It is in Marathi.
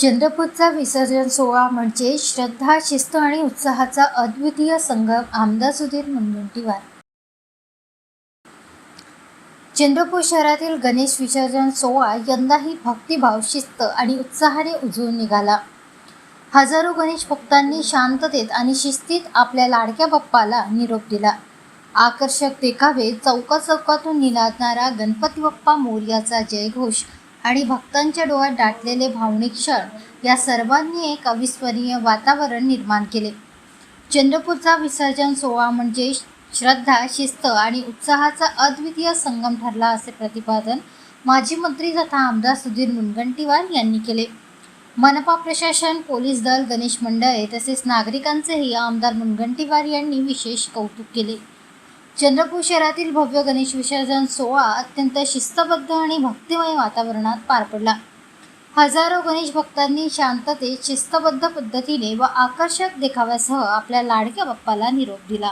चंद्रपूरचा विसर्जन सोहळा म्हणजे श्रद्धा शिस्त आणि उत्साहाचा अद्वितीय संगम आमदार सुधीर मुनगंटीवार. चंद्रपूर शहरातील गणेश विसर्जन सोहळा यंदाही भक्तिभाव शिस्त आणि उत्साहाने उजळून निघाला. हजारो गणेश भक्तांनी शांततेत आणि शिस्तीत आपल्या लाडक्या बाप्पाला निरोप दिला. आकर्षक देखावे चौका चौकातून निनादणारा गणपती बाप्पा मोर्याचा जयघोष आणि भक्तांच्या डोळ्यात दाटलेले भावनिक क्षण या सर्वांनी एक अविस्मरणीय वातावरण निर्माण केले. चंद्रपूरचा विसर्जन सोहळा म्हणजे श्रद्धा शिस्त आणि उत्साहाचा अद्वितीय संगम ठरला असे प्रतिपादन माजी मंत्री तथा आमदार सुधीर मुनगंटीवार यांनी केले. मनपा प्रशासन पोलीस दल गणेश मंडळे तसेच नागरिकांचेही आमदार मुनगंटीवार यांनी विशेष कौतुक केले. चंद्रपूर शहरातील भव्य गणेश विसर्जन सोहळा अत्यंत शिस्तबद्ध आणि भक्तिमय वातावरणात पार पडला. हजारो गणेश भक्तांनी शांततेत शिस्तबद्ध पद्धतीने व आकर्षक देखाव्यासह आपल्या लाडक्या बाप्पाला निरोप दिला.